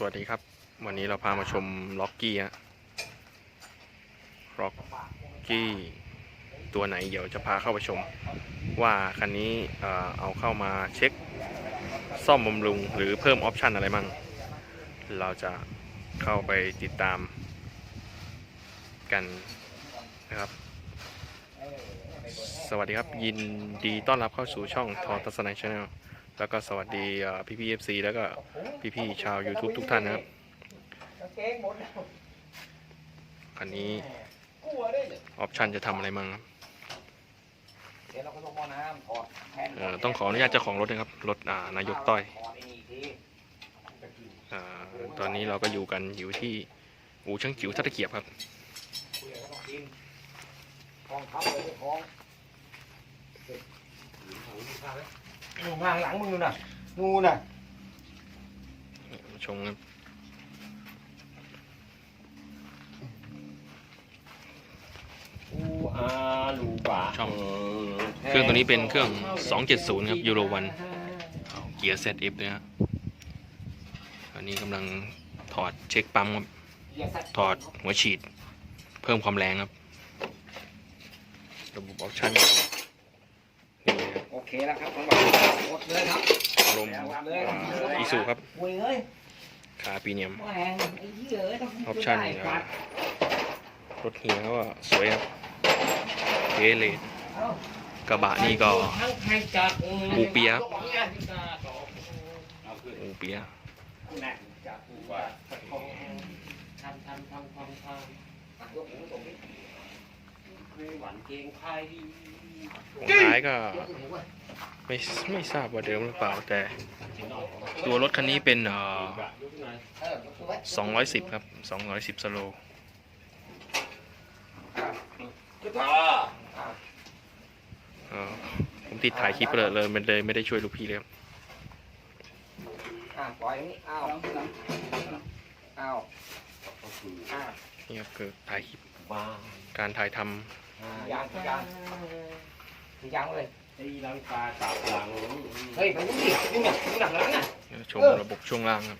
สวัสดีครับ วันนี้เราพามาชมล็อกกี้ฮะล็อกกี้ตัวไหนเดี๋ยวจะพาเข้าไปชม ว่าคันนี้เอ่อเอาเข้ามาเช็ค ซ่อมบำรุงหรือเพิ่มออปชันอะไรมั่งเราจะเข้าไปติดตามกันนะครับ สวัสดีครับยินดีต้อนรับเข้าสู่ช่องทอทัศนัยชาแนล แล้วก็สวัสดีพี่พี่เอฟซีแล้วก็พี่พี่ๆชาว YouTube ทุกท่านนะครับคันนี้ออปชันจะทำอะไรมั่งครับเดี๋ยวเราก็ต้องเออต้องขออนุญาตเจ้าของรถนะครับ รถนายกต้อยอตอนนี้เราก็อยู่กันอยู่ที่อู่ช่างจิ๋วทัตะเกียบครับกับต้องกินทองทับเลยทอง อยู่ข้างหลังมึงนู่นน่ะ งูน่ะ ชงครับอูอาลูบะช่อง เครื่องตัวนี้เป็นเครื่อง270ครับยูโรวัน เกียร์ ZF นะฮะอันนี้กำลังถอดเช็คปั๊มครับ ถอดหัวฉีด เพิ่มความแรงครับ ระบบออปชั่นนี่ครับโอ เคแล้วครับทั้งหมดหมดเลยครับลมอีซูครับโอ้ยเอ้ยขาปีเนียมแม่งไอ้เหี้ยเอ้ยต้องออปชั่นได้เอ่ปัอดรถเฮียเขาก็สวยครับเกเลดเอ้ากระบะนี่ก็ทั้งใครจัดปูเปียะยกเนี่ยที่ตาต่อโอเปียนั่นจับปูว่าทำทำทำทำทำอะยกหูตรงนี้คือหวาน เกงไทยของท้ายก็ไม่ไม่ทราบว่าเดิมหรือเปล่าแต่ ตัวรถคันนี้เป็นเอ่อเอยกหูไว้210 ครับ 210 สโลจุดพ่อเอ่อผมติดถ่ายคลิปเลยเลยไม่ได้ไม่ได้ช่วยลูกพี่เลยครับปล่อยนี้อ้าวอ้าวอะนี่ครับคือถ่ายคลิปการถ่ายทำ ยางยางยางเลยตีลังกาตับหลังเฮ้ยไปยุ่งดิยุ่งหนักยุ่งหนักแล้วนะชมระบบช่วงล่างครับ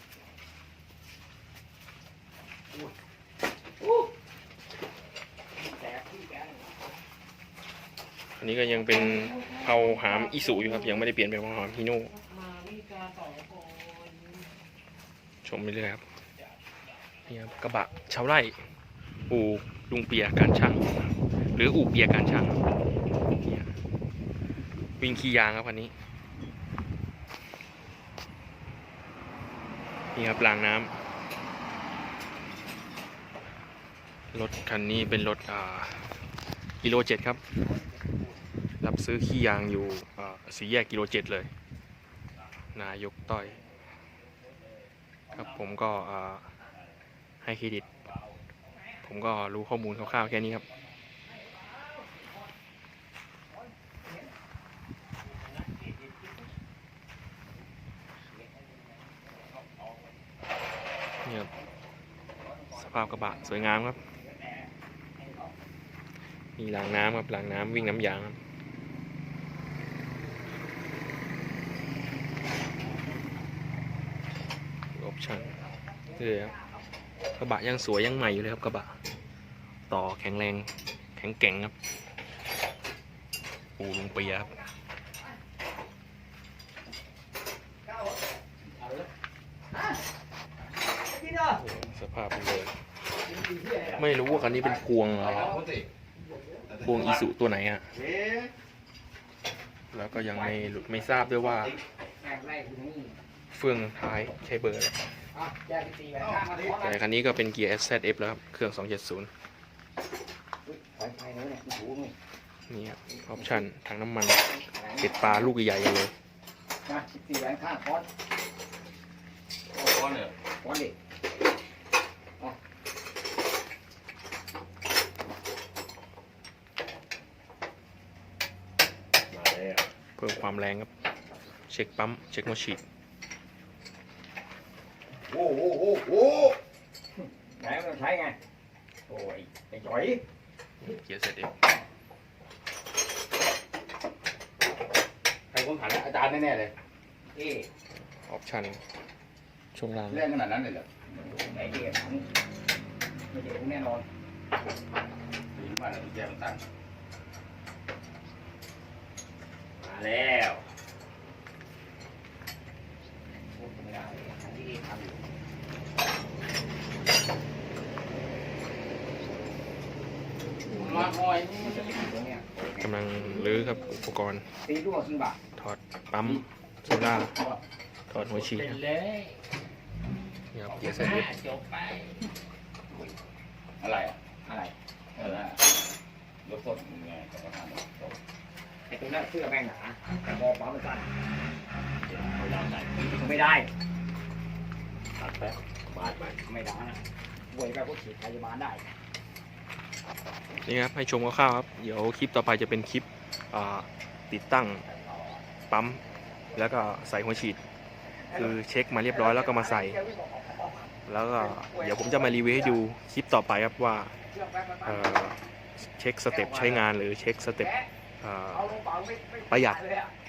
อันนี้ก็ยังเป็นเอาหามอีสุอยู่ครับ ยังไม่ได้เปลี่ยนเป็นหามฮิโน่ชมไปเรื่อยครับนี่ครับกระบะชาวไร่อูลุงเปียการช่าง หรืออู่เปียการช่างวิ่งขี่ยางครับคันนี้ นี่ครับรางน้ำรถคันนี้เป็นรถอ่ากิโลเจ็ดครับ รับซื้อขี้ยางอยู่อ่าสี่แยกกิโลเจ็ดเลย นายกต้อย ครับผมก็อ่าให้เครดิต ผมก็รู้ข้อมูลคร่าวๆแค่นี้ครับ นี่ครับ สภาพกระบะสวยงามครับมีรางน้ำครับรางน้ำวิ่งน้ำยางครับออปชั่นเลยครับกระบะยังสวยยังใหม่อยู่เลยครับกระบะ ต่อแข็งแรงแข็งแกร่งครับปูลงเปียครับสภาพเลย ไม่รู้ว่าคันนี้เป็นพวงเหรอพวงอีสุตัวไหนอะ แล้วก็ยังไม่หลุดไม่ทราบด้วยว่า เฟืองท้ายใช้เบอร์แต่คันนี้ก็เป็นเกียร์ SZF แล้วครับ เครื่อง 270 นี่ครับออปชั่นถังน้ำมันเก็ดปลาลูกใหญ่ๆกันเลยนะตีแหวนข้างคอนก้อนเนี่ยคอนดิาแล้ว เพิ่มความแรงครับ เช็คปั๊ม เช็คหัวฉีดโอ้โหโอ้โหไหนมันใช้ไง โอ้ยไอ้จ่อยเกียร์ ZF ใครคนผ่านอาจารย์แน่ๆเลยเอ๊ะออปชั่นช่วงล่างแรงขนาดนั้นเลยเหรอไอ้เด็กไม่เด็กแน่นอนดีมากเลยกุญแจมันตัน มาแล้วพูดไม่ได้อันที่ทำอยู่มาหอยนี่มันจะติดตรงเนี้ยกำลังรื้อครับอุปกรณ์ ตีลูกขึ้นบ่าถอดปั๊มโซล่าถอดหัวฉีดเป็นครับเลยนี่ครับเกียร์ใส่เล็บจบไป อะไรอะอะไร เออรถสดยังไงกับประธานรถ ไอ้ตรงนั้นเสื้อแม่งหนาแต่บอปั๊มมันสั้นเอายาวใส่ไม่ได้ตัดไปบาดไปไม่ได้นะป่วยแบบพวกฉีดพยาบาลได้นี่ครับให้ชมคร่าวๆครับ เดี๋ยวคลิปต่อไปจะเป็นคลิปติดตั้งปั๊ม แล้วก็ใส่หัวฉีด คือเช็คมาเรียบร้อยแล้วก็มาใส่ แล้วก็เดี๋ยวผมจะมารีวิวให้ดูคลิปต่อไปครับว่าเเช็คสเต็ปใช้งานหรือเช็คสเต็ป ประหยัด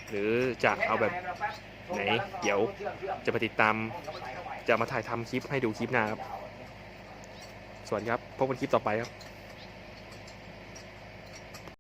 หรือจะเอาแบบไหน เดี๋ยวจะไปติดตามจะมาถ่ายทำคลิปให้ดูคลิปหน้าครับสวัสดีครับพบกันคลิปต่อไปครับ